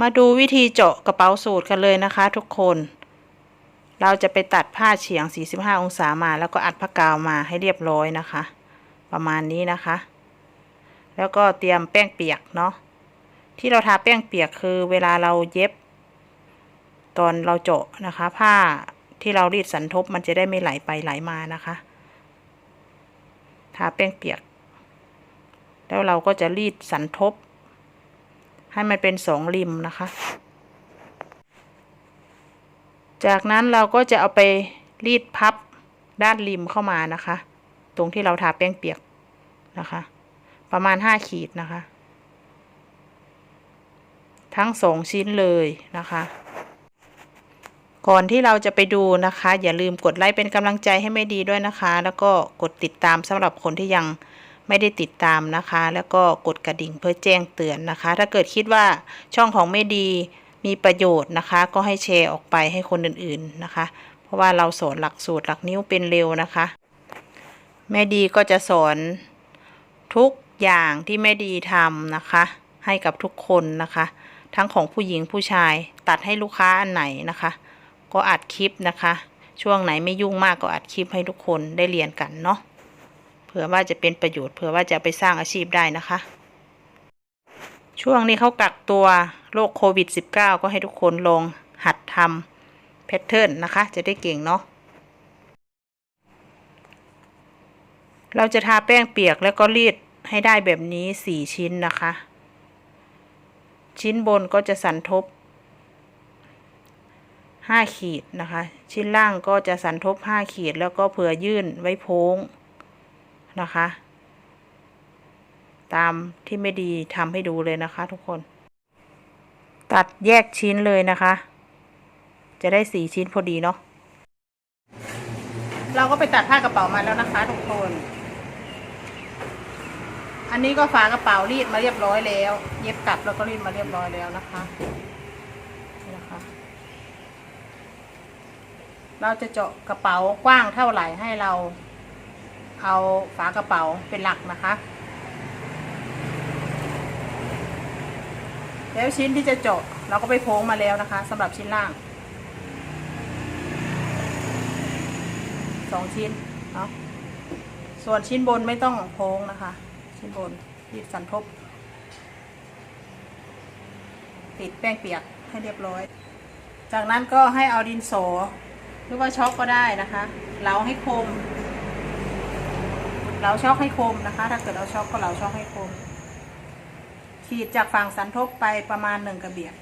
มาดูวิธีเจาะกระเป๋าสูตรกันเลยนะคะทุกคน เราจะไปตัดผ้าเฉียง 45 องศามา แล้วก็อัดผ้ากาวมาให้เรียบร้อยนะคะ ประมาณนี้นะคะ แล้วก็เตรียมแป้งเปียกเนาะ ที่เราทาแป้งเปียกคือเวลาเราเย็บ ตอนเราเจาะนะคะ ผ้าที่เรารีดสันทบมันจะได้ไม่ไหลไปไหลมานะคะ ทาแป้งเปียก แล้วเราก็จะรีดสันทบ ให้มันเป็นสองริมนะคะ จากนั้นเราก็จะเอาไปรีดพับด้านริมเข้ามานะคะ ตรงที่เราทาแป้งเปียกนะคะ ประมาณห้าขีดนะคะ ทั้งสองชิ้นเลยนะคะ ก่อนที่เราจะไปดูนะคะ อย่าลืมกดไลค์เป็นกำลังใจให้ไม่ดีด้วยนะคะ แล้วก็กดติดตามสำหรับคนที่ยัง ไม่ได้ติดตามนะคะ แล้วก็กดกระดิ่งเพื่อแจ้งเตือนนะคะ ถ้าเกิดคิดว่าช่องของไม่ดีมีประโยชน์นะคะ ก็ให้แชร์ออกไปให้คนอื่นๆนะคะ เพราะว่าเราสอนหลักสูตรหลักนิ้วเป็นเร็วนะคะ แม่ดีก็จะสอนทุกอย่างที่แม่ดีทำนะคะ ให้กับทุกคนนะคะ ทั้งของผู้หญิงผู้ชายตัดให้ลูกค้าอันไหนนะคะ ก็อัดคลิปนะคะ ช่วงไหนไม่ยุ่งมากก็อัดคลิปให้ทุกคนได้เรียนกันเนาะ ผื่อว่าจะเป็นประโยชน์เผื่อว่าจะไปสร้างอาชีพได้นะคะ ช่วงนี้เขากักตัวโรคโควิด -19 ก็ให้ทุกคนลองหัดทำแพทเทิร์นนะคะ จะได้เก่งเนาะเราจะทาแป้งเปียกแล้วก็รีดให้ได้แบบนี้สี่ชิ้นนะคะ ชิ้นบนก็จะสันทบห้าขีดนะคะ ชิ้นล่างก็จะสันทบห้าขีดแล้วก็เผื่อยื่นไว้โพ้ง นะคะ ตามที่ไม่ดีทำให้ดูเลยนะคะ ทุกคน ตัดแยกชิ้นเลยนะคะ จะได้สี่ชิ้นพอดีเนาะเราก็ไปตัดผ้ากระเป๋ามาแล้วนะคะทุกคน อันนี้ก็ฝากระเป๋ารีดมาเรียบร้อยแล้ว เย็บกลับแล้วก็รีดมาเรียบร้อยแล้วนะคะนี่นะคะ เราจะเจาะกระเป๋ากว้างเท่าไหร่ให้เรา เอาฝากระเป๋าเป็นหลักนะคะ แล้วชิ้นที่จะเจาะเราก็ไปโพ้งมาแล้วนะคะสำหรับชิ้นล่างสองชิ้นเนาะส่วนชิ้นบนไม่ต้องโพ้งนะคะ ชิ้นบนรีดสันทบ ติดแป้งเปียกให้เรียบร้อย จากนั้นก็ให้เอาดินโสหรือว่าช็อกก็ได้นะคะเหลาให้คม เหลาช็อกให้คมนะคะ ถ้าเกิดเอาช็อกก็เหลาช็อกให้คม ขีดจากฝั่งสันทบไปประมาณหนึ่งกระเบียด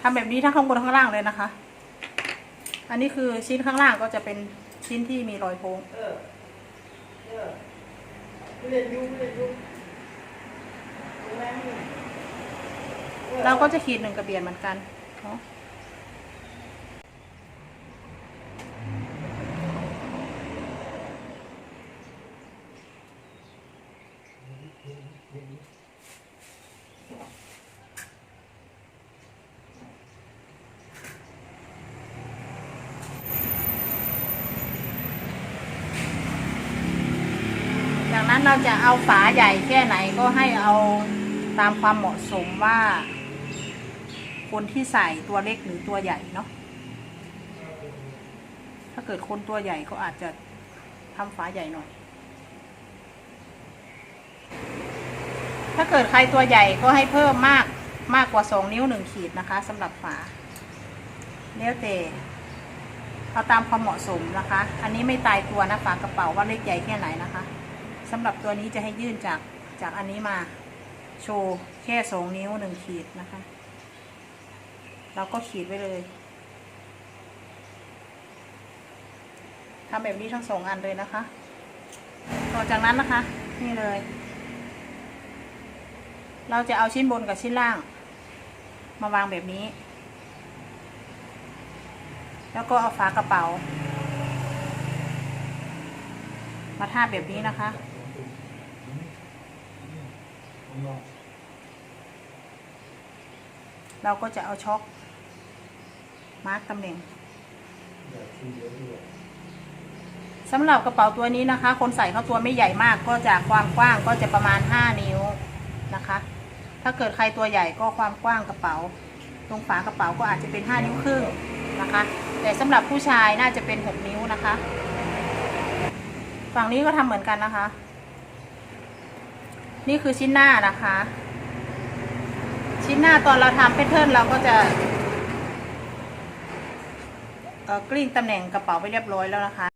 ทำแบบนี้ทั้งข้างบนข้างล่างเลยนะคะ อันนี้คือชิ้นข้างล่างก็จะเป็น ชิ้นที่มีรอยโค้งเออเออไม่เรียนยุ่งไม่เรียนยุ่งแม่นี่เราก็จะขีดหนึ่งกระเบียดเหมือนกันเนาะ เราจะเอาฝาใหญ่แค่ไหนก็ให้เอาตามความเหมาะสมว่า คนที่ใส่ตัวเล็กหรือตัวใหญ่เนาะถ้าเกิดคนตัวใหญ่ก็อาจจะทำฝาใหญ่หน่อย ถ้าเกิดใครตัวใหญ่ก็ให้เพิ่มมากมากกว่าสองนิ้วหนึ่งขีดนะคะสำหรับฝาแล้วแต่เอาตามความเหมาะสมนะคะ อันนี้ไม่ตายตัวนะฝากระเป๋าว่าเล็กใหญ่แค่ไหนนะคะ สำหรับตัวนี้จะให้ยื่นจากจากอันนี้มาโชว์แค่สองนิ้วหนึ่งขีดนะคะ เราก็ขีดไว้เลยทำแบบนี้ทั้งสองอันเลยนะคะ ต่อจากนั้นนะคะ นี่เลย เราจะเอาชิ้นบนกับชิ้นล่าง มาวางแบบนี้ แล้วก็เอาฝากระเป๋า มาทาบแบบนี้นะคะ เราก็จะเอาช็อคมาร์กตำแหน่งสำหรับกระเป๋าตัวนี้นะคะ คนใส่เขาตัวไม่ใหญ่มากก็จะความกว้างก็จะประมาณ 5 นิ้วนะคะ ถ้าเกิดใครตัวใหญ่ก็ความกว้างกระเป๋า ตรงฝากระเป๋าก็อาจจะเป็น 5 นิ้วครึ่งนะคะ แต่สำหรับผู้ชายน่าจะเป็น 6 นิ้วนะคะ ฝั่งนี้ก็ทำเหมือนกันนะคะ นี่คือชิ้นหน้านะคะ ชิ้นหน้าตอนเราทำแพทเทิร์นเราก็จะเอ่อกลิ้งตำแหน่งกระเป๋าไปเรียบร้อยแล้วนะคะ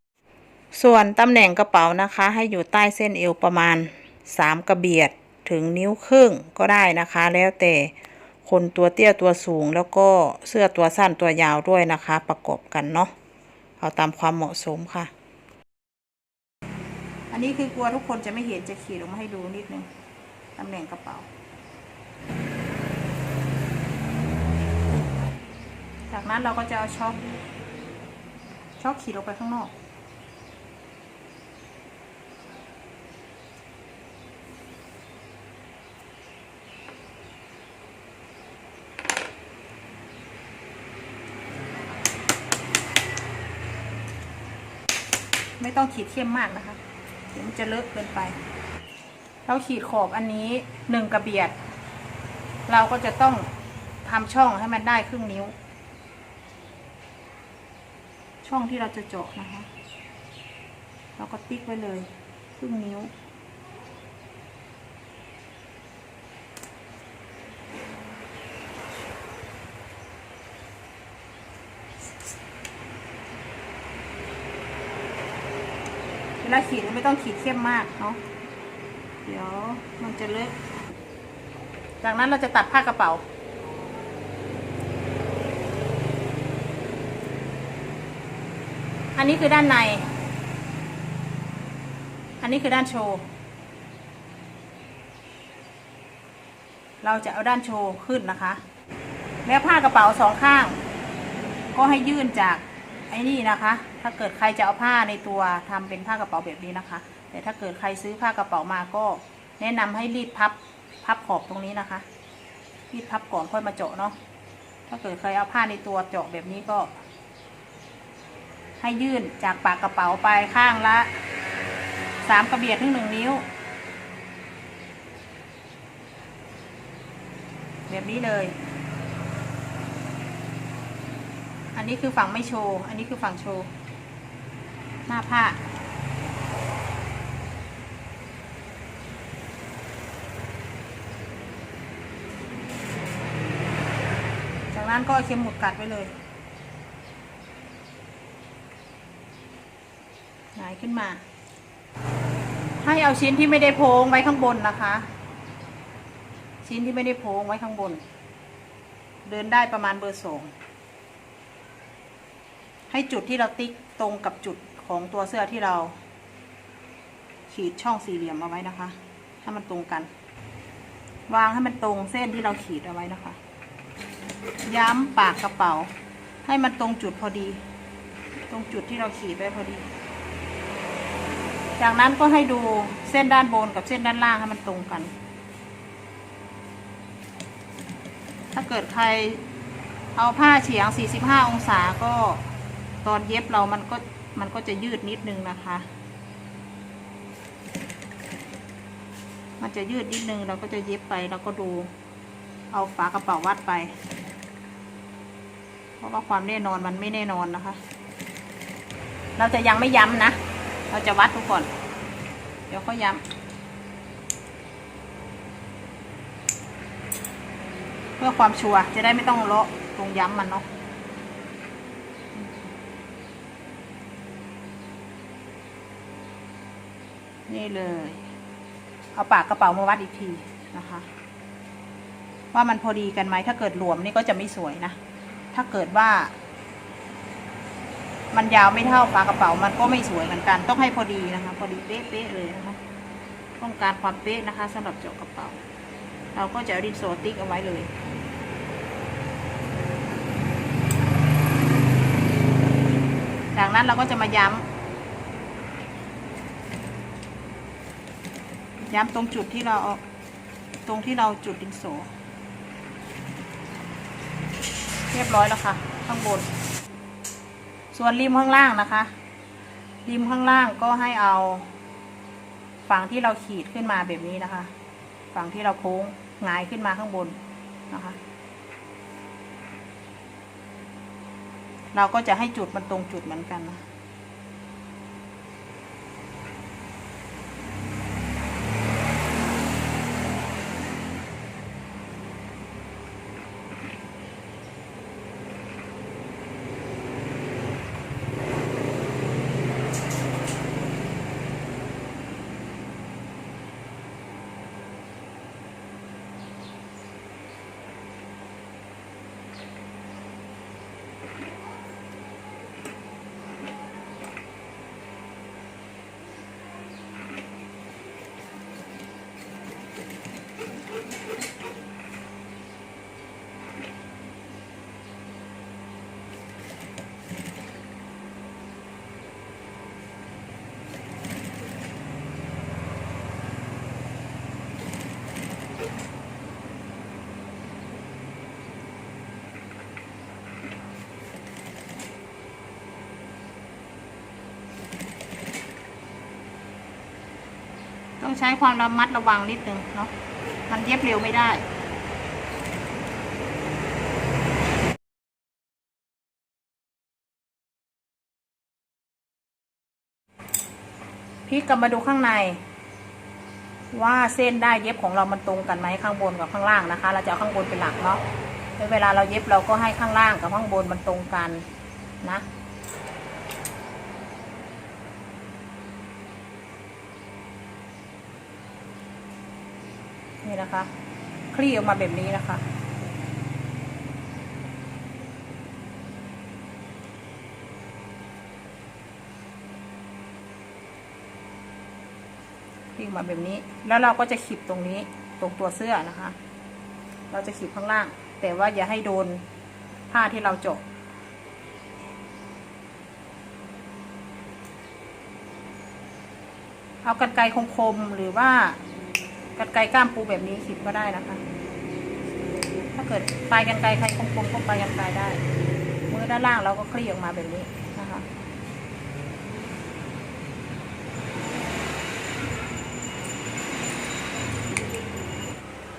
ส่วนตำแหน่งกระเป๋านะคะ ให้อยู่ใต้เส้นเอวประมาณ 3 กระเบียดถึงนิ้วครึ่งก็ได้นะคะ แล้วแต่คนตัวเตี้ยตัวสูงแล้วก็เสื้อตัวสั้นตัวยาวด้วยนะคะ ประกอบกันเนาะเอาตามความเหมาะสมค่ะ อันนี้คือกลัวทุกคนจะไม่เห็นจะขีดออกมาให้ดูนิดนึง ตำแหน่งกระเป๋าจากนั้นเราก็จะเอาช็อคช็อคขีดออกไปข้างนอก ไม่ต้องขีดเข้มมากนะคะ เดี๋ยวมันจะเลอะเกินไป เราขีดขอบอันนี้หนึ่งกระเบียด เราก็จะต้องทำช่องให้มันได้ครึ่งนิ้ว ช่องที่เราจะเจาะนะคะ เราก็ติ๊กไว้เลยครึ่งนิ้วเวลาขีดไม่ต้องขีดเข้มมากเนาะ เดี๋ยวมันจะเลอะจากนั้นเราจะตัดผ้ากระเป๋า อันนี้คือด้านใน อันนี้คือด้านโชว์ เราจะเอาด้านโชว์ขึ้นนะคะ แล้วผ้ากระเป๋าสองข้าง ก็ให้ยื่นจากไอ้นี่นะคะ ถ้าเกิดใครจะเอาผ้าในตัวทำเป็นผ้ากระเป๋าแบบนี้นะคะ แต่ถ้าเกิดใครซื้อผ้ากระเป๋ามาก็แนะนำให้รีดพับพับขอบตรงนี้นะคะ รีดพับก่อนค่อยมาเจาะเนาะถ้าเกิดใครเอาผ้าในตัวเจาะแบบนี้ก็ ให้ยื่นจากปากกระเป๋าไปข้างละสามกระเบียดถึงหนึ่งนิ้ว แบบนี้เลย อันนี้คือฝั่งไม่โชว์ อันนี้คือฝั่งโชว์ หน้าผ้า จาก นั้นก็เอาเข็มหมุดกัดไว้เลย หงายขึ้นมา ให้เอาชิ้นที่ไม่ได้โพงไว้ข้างบนนะคะ ชิ้นที่ไม่ได้โพงไว้ข้างบน เดินได้ประมาณเบอร์สองให้จุดที่เราติ๊กตรงกับจุดของตัวเสื้อที่เรา ขีดช่องสี่เหลี่ยมเอาไว้นะคะ ให้มันตรงกัน วางให้มันตรงเส้นที่เราขีดเอาไว้นะคะ ย้ำปากกระเป๋า ให้มันตรงจุดพอดี ตรงจุดที่เราขีดไว้พอดี จากนั้นก็ให้ดูเส้นด้านบนกับเส้นด้านล่างให้มันตรงกัน ถ้าเกิดใครเอาผ้าเฉียง 45 องศาก็ตอนเย็บเรามันก็มันก็จะยืดนิดนึงนะคะ มันจะยืดนิดนึงเราก็จะเย็บไปแล้วก็ดู เอาฝากระเป๋าวัดไป เพราะว่าความแน่นอนมันไม่แน่นอนนะคะ เราจะยังไม่ย้ำนะ เราจะวัดทุกก่อน เดี๋ยวก็ย้ำเพื่อความชัวร์จะได้ไม่ต้องเลาะตรงย้ำมันเนาะนี่เลย เอาปากกระเป๋ามาวัดอีกทีนะคะ ว่ามันพอดีกันไหมถ้าเกิดหลวมนี่ก็จะไม่สวยนะ ถ้าเกิดว่า มันยาวไม่เท่าปากกระเป๋ามันก็ไม่สวยเหมือนกัน ต้องให้พอดีนะคะ พอดีเป๊ะๆเลยนะคะต้องการความเป๊ะนะคะสำหรับเจาะกระเป๋า เราก็จะดินโซติ๊กเอาไว้เลยจากนั้นเราก็จะมาย้ำย้ำตรงจุดที่เราเอาตรงที่เราจุดดินโส รียบร้อยแล้วค่ะ ข้างบน ส่วนริมข้างล่างนะคะ ริมข้างล่างก็ให้เอา ฝั่งที่เราขีดขึ้นมาแบบนี้นะคะ ฝั่งที่เราโค้งหงายขึ้นมาข้างบนนะคะ เราก็จะให้จุดมันตรงจุดเหมือนกันนะ ใช้ความระมัดระวังนิดนึงเนาะมันเย็บเร็วไม่ได้พลิกกลับมาดูข้างใน ว่าเส้นได้เย็บของเรามันตรงกันไหมข้างบนกับข้างล่างนะคะ เราจะเอาข้างบนเป็นหลักเนาะเวลาเราเย็บเราก็ให้ข้างล่างกับข้างบนมันตรงกันนะ นะคะ คลี่ออกมาแบบนี้นะคะ คลี่ออกมาแบบนี้ แล้วเราก็จะขีดตรงนี้ตรงตัวเสื้อนะคะ เราจะขีดข้างล่าง แต่ว่าอย่าให้โดนผ้าที่เราจาะเอากันไกรคมๆหรือว่า กันไกรก้ามปูแบบนี้ขีดก็ได้นะคะ ถ้าเกิดปลายกันไกรใครคมๆก็ปลายกันไกรได้ มือด้านล่างเราก็คลี่ออกมาแบบนี้นะคะ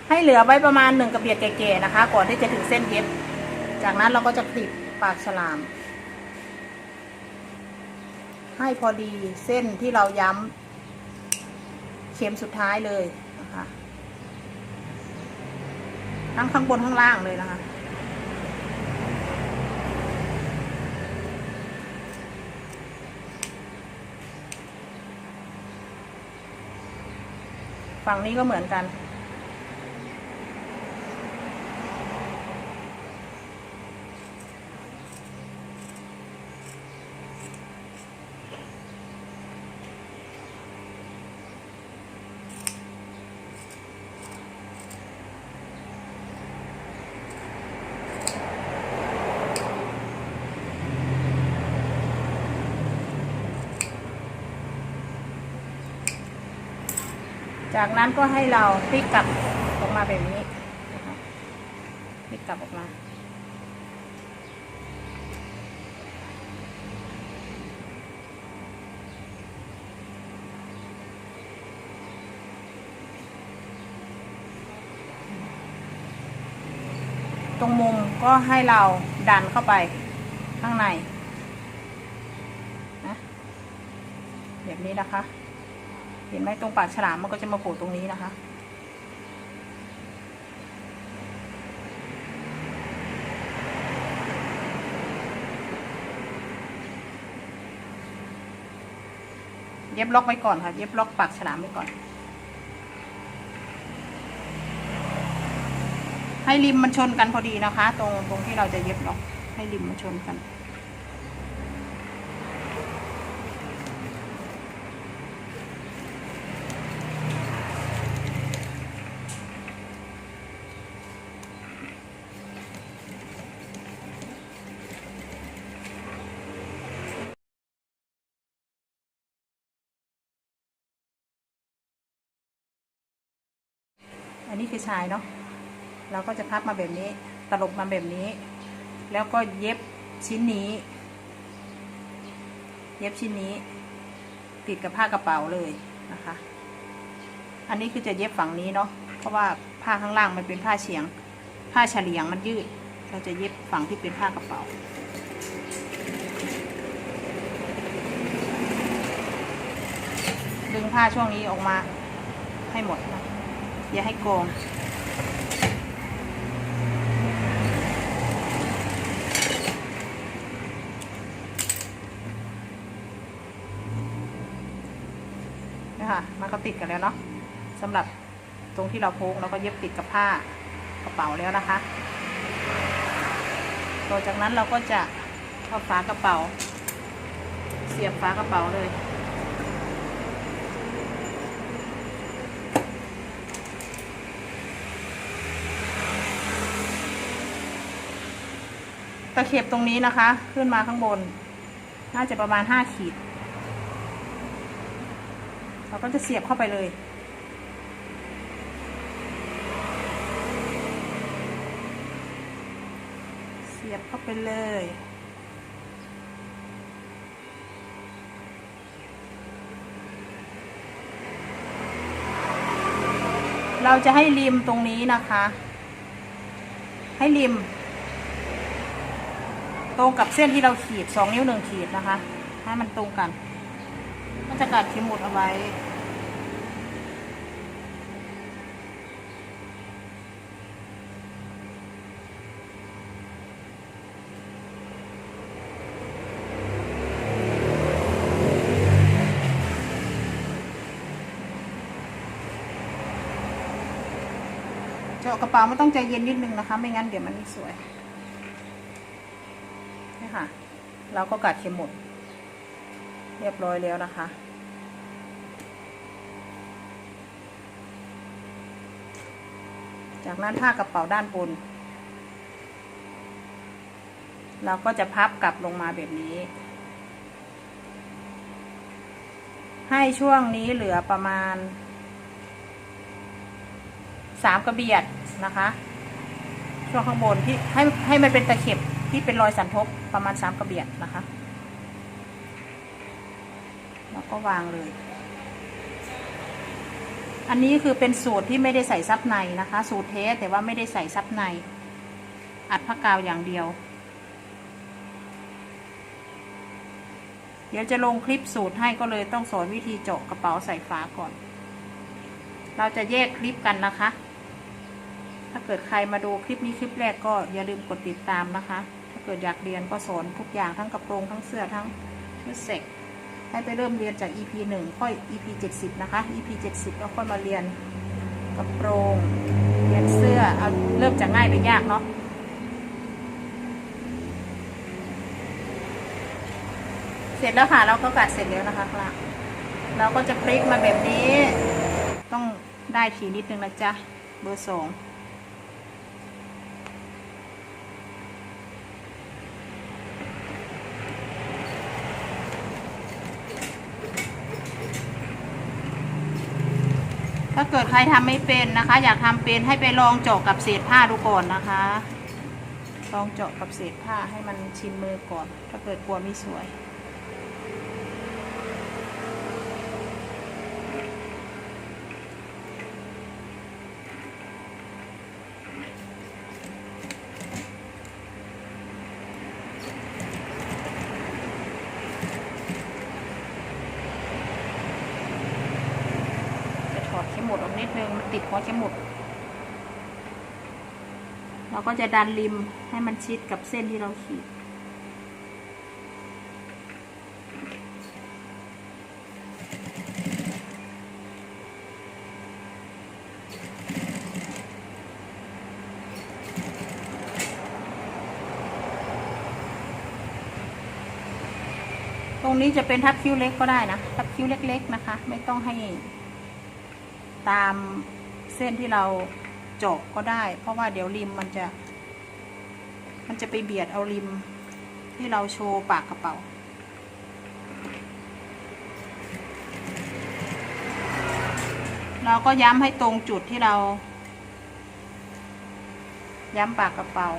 ให้เหลือไว้ประมาณหนึ่งกระเบียดแก่ๆนะคะ ก่อนที่จะถึงเส้นเย็บ จากนั้นเราก็จะคลิปปากฉลาม ให้พอดีเส้นที่เราย้ำเข็มสุดท้ายเลย นะคะทั้งข้างบนข้างล่างเลยนะคะ ฝั่งนี้ก็เหมือนกัน จากนั้นก็ให้เราพลิกกลับออกมาแบบนี้พลิกกลับออกมา ตรงมุมก็ให้เราดันเข้าไปข้างในนะแบบนี้นะคะ เห็นไหมตรงปากฉลามมันก็จะมาโผล่ตรงนี้นะคะ เย็บล็อกไว้ก่อนค่ะ เย็บล็อกปากฉลามไว้ก่อน ให้ริมมันชนกันพอดีนะคะ ตรงตรงที่เราจะเย็บล็อก ให้ริมมันชนกัน ชายเนาะเราก็จะพับมาแบบนี้ ตลบมาแบบนี้ แล้วก็เย็บชิ้นนี้ เย็บชิ้นนี้ ติดกับผ้ากระเป๋าเลยนะคะ อันนี้คือจะเย็บฝั่งนี้เนาะเพราะว่าผ้าข้างล่างมันเป็นผ้าเฉียง ผ้าเฉลียงมันยืด เราจะเย็บฝั่งที่เป็นผ้ากระเป๋าดึงผ้าช่วงนี้ออกมาให้หมดนะอย่าให้โกง นะคะมันก็ ติดกันแล้วเนาะสำหรับตรงที่เราพกเราก็เย็บติดกับผ้ากระเป๋าแล้วนะคะ ต่อจากนั้นเราก็จะเอาฝากระเป๋า เสียบฝากระเป๋าเลย ตะเข็บตรงนี้นะคะ ขึ้นมาข้างบน น่าจะประมาณห้าขีด เราก็จะเสียบเข้าไปเลยเสียบเข้าไปเลย เราจะให้ริมตรงนี้นะคะ ให้ริม ตรงกับเส้นที่เราขีดสองนิ้วหนึ่งขีดนะคะ ให้มันตรงกัน ก็จะกัดเข็มหมุดเอาไว้ เจาะกระเป๋าไม่ต้องใจเย็นนิดนึงนะคะ ไม่งั้นเดี๋ยวมันไม่สวยนี่ค่ะ เราก็กัดเข็มหมุด เรียบร้อยแล้วนะคะ จากนั้นผ้ากระเป๋าด้านบน เราก็จะพับกลับลงมาแบบนี้ ให้ช่วงนี้เหลือประมาณสามกระเบียดนะคะ ช่วงข้างบนที่ให้ให้มันเป็นตะเข็บที่เป็นรอยสันทบประมาณสามกระเบียดนะคะ แล้วก็วางเลย อันนี้คือเป็นสูตรที่ไม่ได้ใส่ซับในนะคะ สูตรเทสแต่ว่าไม่ได้ใส่ซับใน อัดผ้ากาวอย่างเดียว เดี๋ยวจะลงคลิปสูตรให้ก็เลยต้องสอนวิธีเจาะกระเป๋าใส่ฝาก่อน เราจะแยกคลิปกันนะคะ ถ้าเกิดใครมาดูคลิปนี้คลิปแรกก็อย่าลืมกดติดตามนะคะ ถ้าเกิดอยากเรียนก็สอนทุกอย่างทั้งกระโปรงทั้งเสื้อทั้งชุดเซ็ก ให้ไปเริ่มเรียนจาก EP 1 ค่อย EP 70 นะคะ EP 70 แล้วค่อยมาเรียนกระโปรง เรียนเสื้อ เอาเริ่มจากง่ายไปยากเนาะเสร็จแล้วค่ะ เราก็กัดเสร็จแล้วนะคะคละเราก็จะพลิกมาแบบนี้ ต้องได้ทีนิดนึงนะจ๊ะ เบอร์สอง ถ้าเกิดใครทำไม่เป็นนะคะ อยากทำเป็นให้ไปลองเจาะกับเศษผ้าดูก่อนนะคะ ลองเจาะกับเศษผ้าให้มันชินมือก่อน ถ้าเกิดกลัวไม่สวย จะถอดเข็มหมุดออกนิดนึงมันติดหัวเข็มหมุด เราก็ จะดันริมให้มันชิดกับเส้นที่เราขีด ตรงนี้จะเป็นทับคิ้วเล็กก็ได้นะ ทับคิ้วเล็ก ๆ นะคะ ไม่ต้องให้ตามเส้นที่เราจาะก็ได้ เพราะว่าเดี๋ยวริมมันจะ มันจะไปเบียดเอาริมที่เราโชว์ปากกระเป๋า เราก็ย้ำให้ตรงจุดที่เรา ย้ำปากกระเป๋า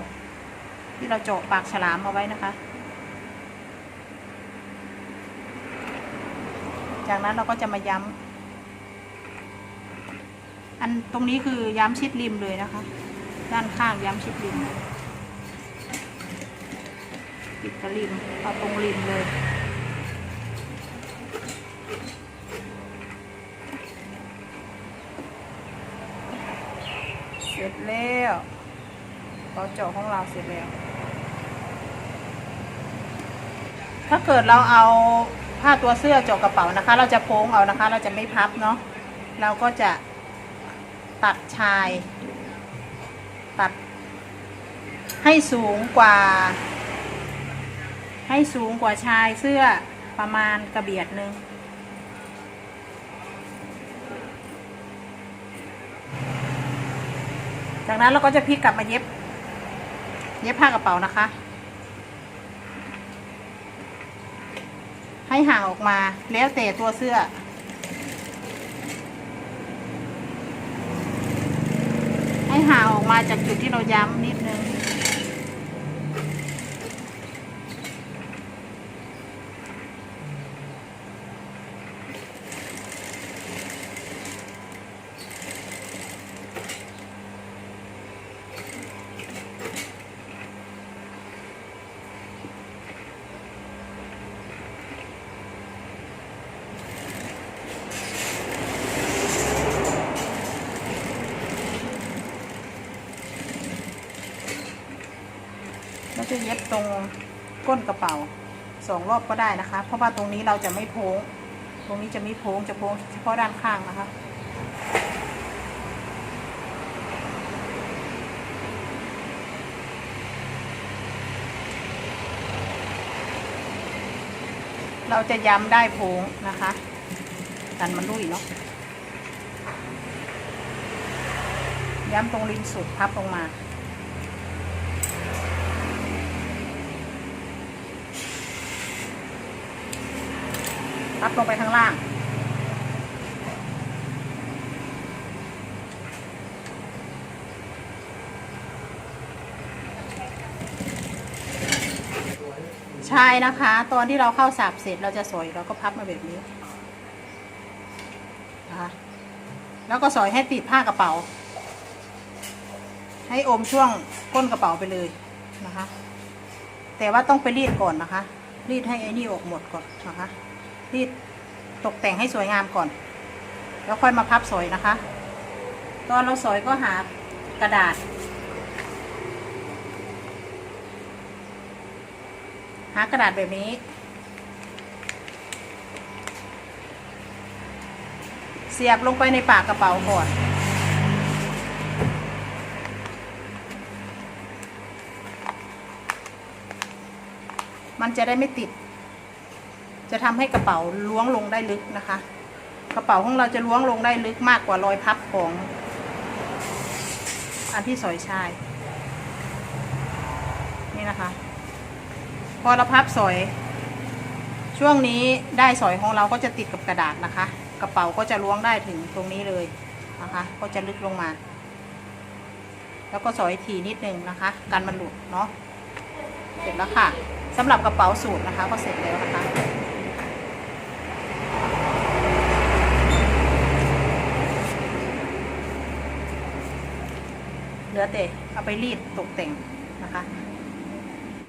ที่เราเจาะปากฉลามเอาไว้นะคะ จากนั้นเราก็จะมาย้ำ อันตรงนี้คือย้ำชิดริมเลยนะคะ ด้านข้างย้ำชิดริม ปิดกระริมเอาตรงริมเลยเสร็จแล้วเราเจาะของเราเสร็จแล้ว ถ้าเกิดเราเอาผ้าตัวเสื้อเจาะกระเป๋านะคะ เราจะโพ้งเอานะคะ เราจะไม่พับเนาะเราก็จะตัดชาย ตัดให้สูงกว่า ให้สูงกว่าชายเสื้อประมาณกระเบียดหนึ่งจากนั้นเราก็จะพลิกกลับมาเย็บ เย็บผ้ากระเป๋านะคะ ให้ห่างออกมาแล้วแต่ตัวเสื้อให้ห่างออกมาจากจุดที่เราย้ำนิดนึง ตรงก้นกระเป๋าสองรอบก็ได้นะคะ เพราะว่าตรงนี้เราจะไม่โพ้ง ตรงนี้จะไม่โพ้งจะโพ้งเฉพาะด้านข้างนะคะเราจะย้ำได้โพ้งนะคะกันมันลุยเนาะ ย้ำตรงริมสุดพับลงมา พับลงไปข้างล่าง ใช่นะคะ ตอนที่เราเข้าสับเสร็จเราจะสอยเราก็พับมาแบบนี้นะคะแล้วก็สอยให้ติดผ้ากระเป๋า ให้อมช่วงก้นกระเป๋าไปเลยนะคะ แต่ว่าต้องไปรีดก่อนนะคะ รีดให้ไอ้นี่ออกหมดก่อนนะคะ รีดตกแต่งให้สวยงามก่อน แล้วค่อยมาพับสอยนะคะ ตอนเราสอยก็หากระดาษ หากระดาษแบบนี้ เสียบลงไปในปากกระเป๋าก่อนมันจะได้ไม่ติด จะทำให้กระเป๋าล้วงลงได้ลึกนะคะ กระเป๋าของเราจะล้วงลงได้ลึกมากกว่ารอยพับของอันที่สอยชาย นี่นะคะ พอเราพับสอย ช่วงนี้ได้สอยของเราก็จะติดกับกระดาษนะคะ กระเป๋าก็จะล้วงได้ถึงตรงนี้เลยนะคะ ก็จะลึกลงมา แล้วก็สอยทีนิดนึงนะคะ กันมันหลุดเนาะเสร็จแล้วค่ะสำหรับกระเป๋าสูตรนะคะ ก็เสร็จแล้วนะคะ ลือแต่เอาไปรีดตกแต่งนะคะ